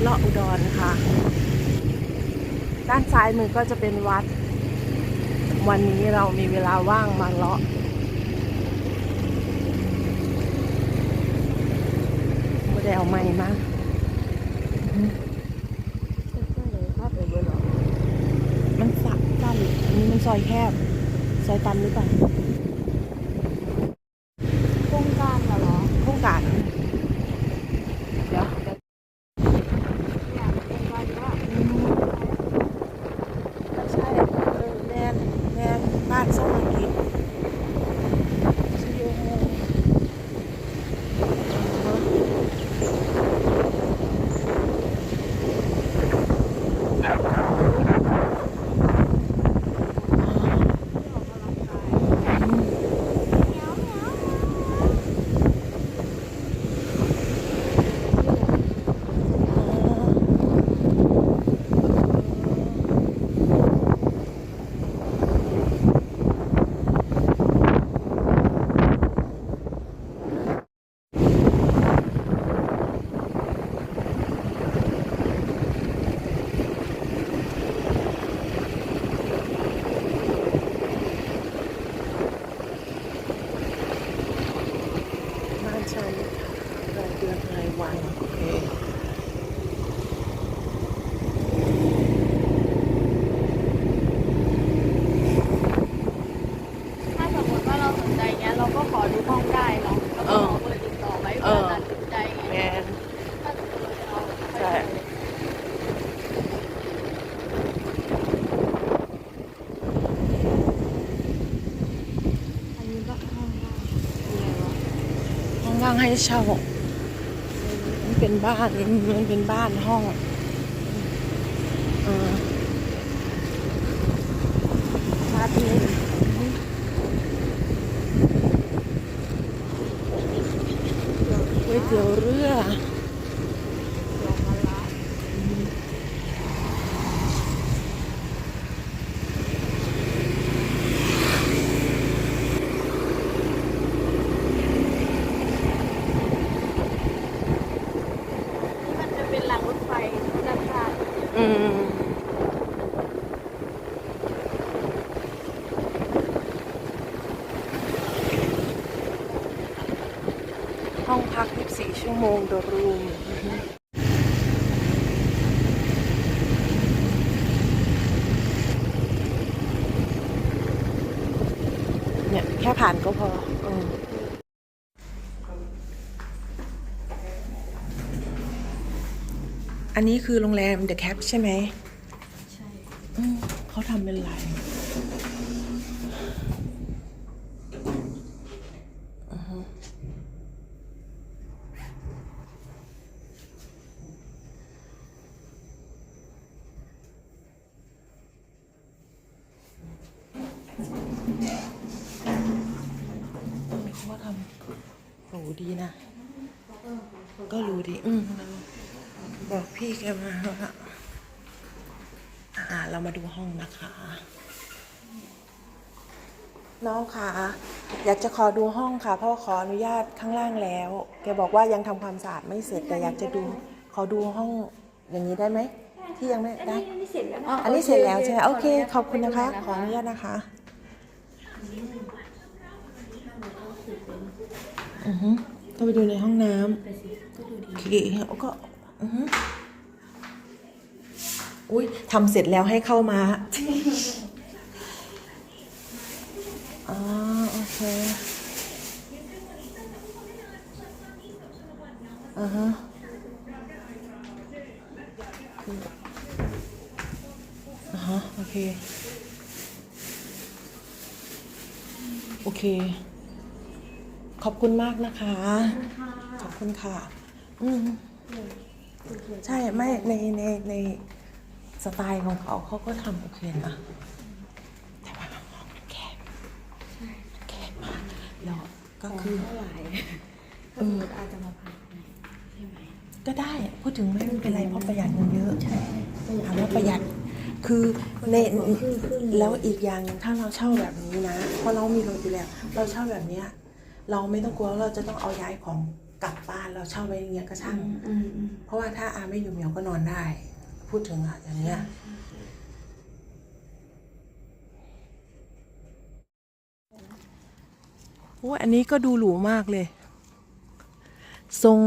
เลาะอุดรค่ะ ด้านซ้ายมือก็จะเป็นวัด วันนี้เรามีเวลาว่างมาเลาะไม่ได้เอาไม้มามันสักตันอันนี้มันซอยแคบ ซอยตันหรือเปล่า โครงการเหรอ โครงการเดี๋ยว อยากโครงการว่า อืมใช่เออแนนแนนบ้านสมังกิจชิโยโฮบ้านฉันรายเดือนรายวันโอเค ถ้าสมมติว่าเราสนใจเงี้ยเราก็ขอดูห้องได้เนาะแล้วก็ขอเบอร์ติดต่อไว้เพื่อตัดสินใจไง แมน ถ้าสมมติเรา ใช่ อันนี้ก็ห้องว่างอะไรวะ ห้องว่างให้ เช่า มันเป็นบ้านมันเป็นบ้านห้องออบ้านี้ก๋วยเตี๋ยวเรือ ลองมาละ นี่มันจะเป็นหลังรถไฟด้านข้าง อืมห้องพัก 24 ชั่วโมงเดอรูม แค่ผ่านก็พอเออ อันนี้คือโรงแรม The Cap ใช่ไหมใช่อืมเขาทำเป็นลายอือฮึเขาว่าทำโหดีนะ ก็รู้ดี อืม บอกพี่แกมาว่าอ่า เรามาดูห้องนะคะ น้องคะอยากจะขอดูห้องค่ะเพราะว่าขออนุญาตข้างล่างแล้ว แกบอกว่ายังทำความสะอาดไม่เสร็จแต่อยากจะดู ขอดูห้องอย่างนี้ได้ไหม ที่ยังไม่ได้อันนี้เสร็จแล้วอันนี้เสร็จแล้วใช่ไหมโอเค ขอบคุณนะคะ ขออนุญาตนะคะอือฮึก็ไปดูในห้องน้ำโอเคก็อื อฮึอุ้ยทำเสร็จแล้วให้เข้ามาอ๋อโอเคอ่าฮะอ่าฮะโอเค โอเค ขอบคุณมากนะคะ ขอบคุณค่ะ อืม ใช่ไม่ในในในสไตล์ของเขาเขาก็ทำโอเคนะแต่ว่าห้องมันแคบแคบมากแล้วก็คือเท่าไหร่เอออาจจะมาพักใช่ไหมก็ได้พูดถึงไม่เป็นไรเพราะประหยัดเงินเยอะถามว่าประหยัดคือในแล้วอีกอย่างหนึ่งถ้าเราเช่าแบบนี้นะเพราะเรามีรถอยู่แล้ว เราเช่าแบบเนี้ยเราไม่ต้องกลัวว่าเราจะต้องเอาย้ายของ กลับบ้านเราเช่าไว้อย่างเงี้ยก็ช่างอืมอืมเพราะว่าถ้าอาไม่อยู่เหมียวก็นอนได้ พูดถึงอะอย่างเงี้ยโอ้ยอันนี้ก็ดูหรูมากเลย ทรง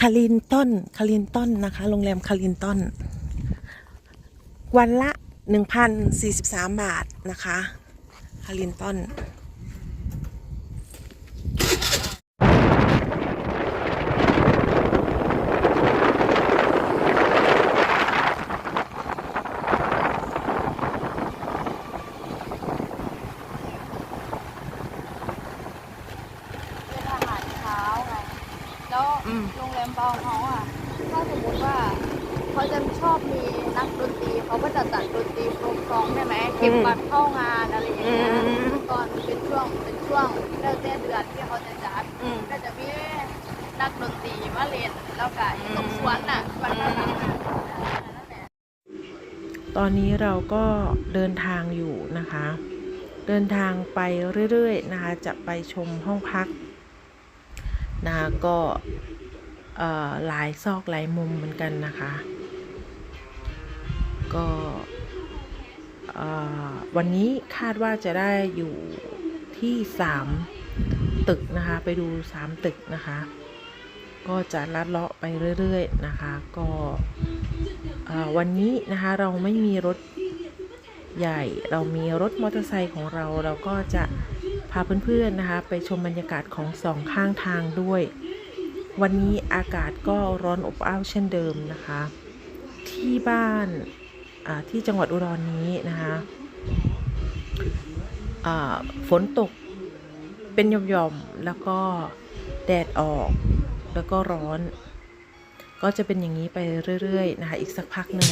คารินตันคารินตันนะคะ โรงแรมคารินตัน วันละ 1,043 บาทนะคะ คารินตันเป็นอาหารเช้าไง แล้ว อืม โรงแรมเปาเขาอะ ถ้าสมมติว่าเขาจะชอบมีนักดนตรีเขาก็จะจัดดนตรีโปรกองใช่ไหมเก็บบัตรเข้างานอะไรอย่างเงี้ย อืม ตอน เป็นช่วงเป็นช่วงเลิกเดือนเดือนที่เขาจะจัดอืม ก็จะมีนักดนตรีมาเล่นแล้วก็อยู่ตรงสวนน่ะวันละหลังอะนั่นแหละ ตอนนี้เราก็เดินทางอยู่นะคะ เดินทางไปเรื่อยๆนะคะ จะไปชมห้องพักนะคะก็เอ่อหลายซอกหลายมุมเหมือนกันนะคะ ก็เอ่อวันนี้คาดว่าจะได้อยู่ ที่ 3 ตึกนะคะ ไปดู 3 ตึกนะคะ ก็จะลัดเลาะไปเรื่อยๆนะคะ ก็วันนี้นะคะเราไม่มีรถใหญ่ เรามีรถมอเตอร์ไซค์ของเรา เราก็จะพาเพื่อนๆนะคะ ไปชมบรรยากาศของสองข้างทางด้วย วันนี้อากาศก็ร้อนอบอ้าวเช่นเดิมนะคะ ที่บ้านที่จังหวัดอุดรนี้นะคะ ฝนตกเป็นหย่อมๆแล้วก็แดดออกแล้วก็ร้อน ก็จะเป็นอย่างนี้ไปเรื่อยๆนะคะ อีกสักพักหนึ่ง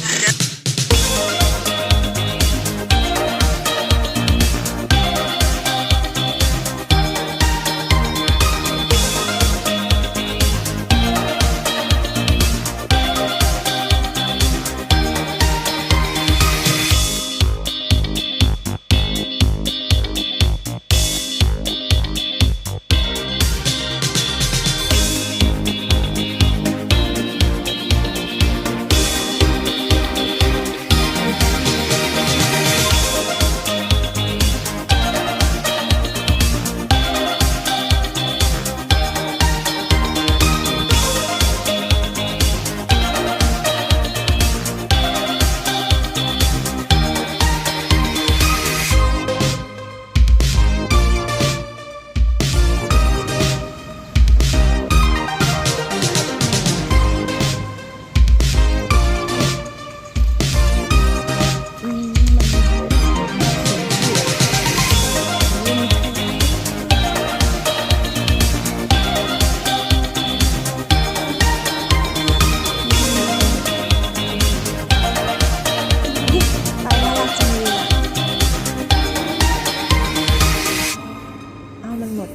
ใมันหมด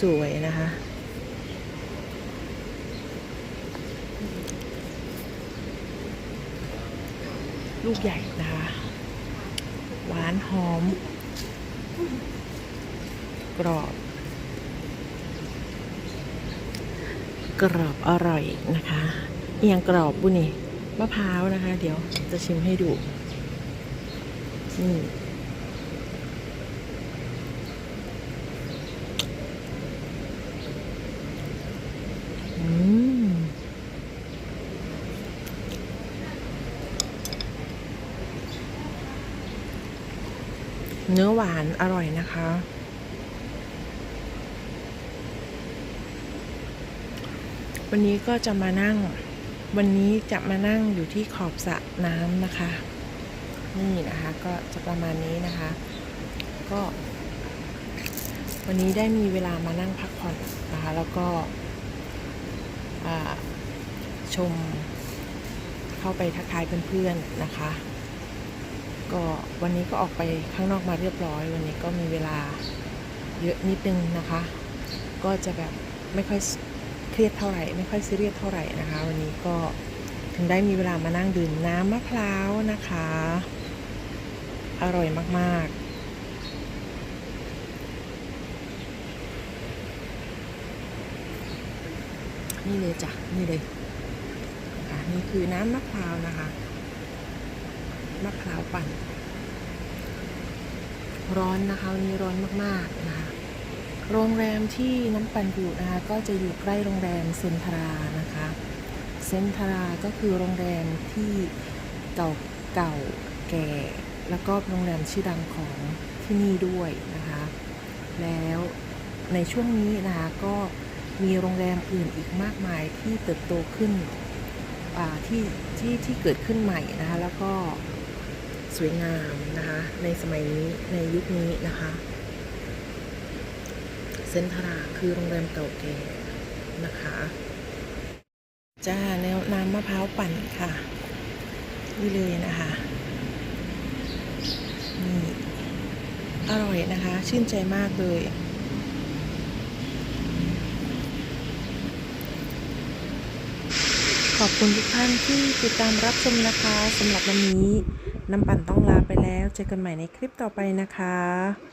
สวยๆนะคะ ลูกใหญ่นะคะ หวานหอม กรอบ กรอบอร่อยนะคะ เอียงกรอบบุนี่มะพร้าวนะคะ เดี๋ยวจะชิมให้ดูนี่ เนื้อหวานอร่อยนะคะ วันนี้ก็จะมานั่ง วันนี้จะมานั่งอยู่ที่ขอบสระน้ำนะคะ นี่นะคะก็จะประมาณนี้นะคะ ก็ วันนี้ได้มีเวลามานั่งพักผ่อนนะคะ แล้วก็ชมเข้าไปทักทายเพื่อนๆนะคะ ก็วันนี้ก็ออกไปข้างนอกมาเรียบร้อย วันนี้ก็มีเวลาเยอะนิดนึงนะคะ ก็จะแบบไม่ค่อยเครียดเท่าไหร่ ไม่ค่อยซีเรียสเท่าไหร่นะคะ วันนี้ก็ถึงได้มีเวลามานั่งดื่มน้ำมะพร้าวนะคะ อร่อยมากๆนี่เลยจ้ะ นี่เลยอะนี่คือน้ำมะพร้าวนะคะ มะพร้าวปั่น ร้อนนะคะวันนี้ร้อนมากๆนะคะโรงแรมที่น้ำปั่นอยู่นะคะก็จะอยู่ใกล้โรงแรมเซนทรานะคะเซนทราก็คือโรงแรมที่เก่าเก่าแก่ แล้วก็โรงแรมชื่อดังของที่นี่ด้วยนะคะ แล้วในช่วงนี้นะคะก็มีโรงแรมอื่นอีกมากมายที่เติบโตขึ้นที่ที่ที่เกิดขึ้นใหม่นะคะแล้วก็ สวยงามนะคะ ในสมัยนี้ในยุคนี้นะคะ เซนทราคือโรงแรมเก่าแก่นะคะจ้าแนวน้ำมะพร้าวปั่นค่ะ นี่เลยนะคะนี่อร่อยนะคะ ชื่นใจมากเลย ขอบคุณทุกท่านที่ติดตามรับชมนะคะสำหรับวันนี้ น้ำปั่นต้องลาไปแล้ว เจอกันใหม่ในคลิปต่อไปนะคะ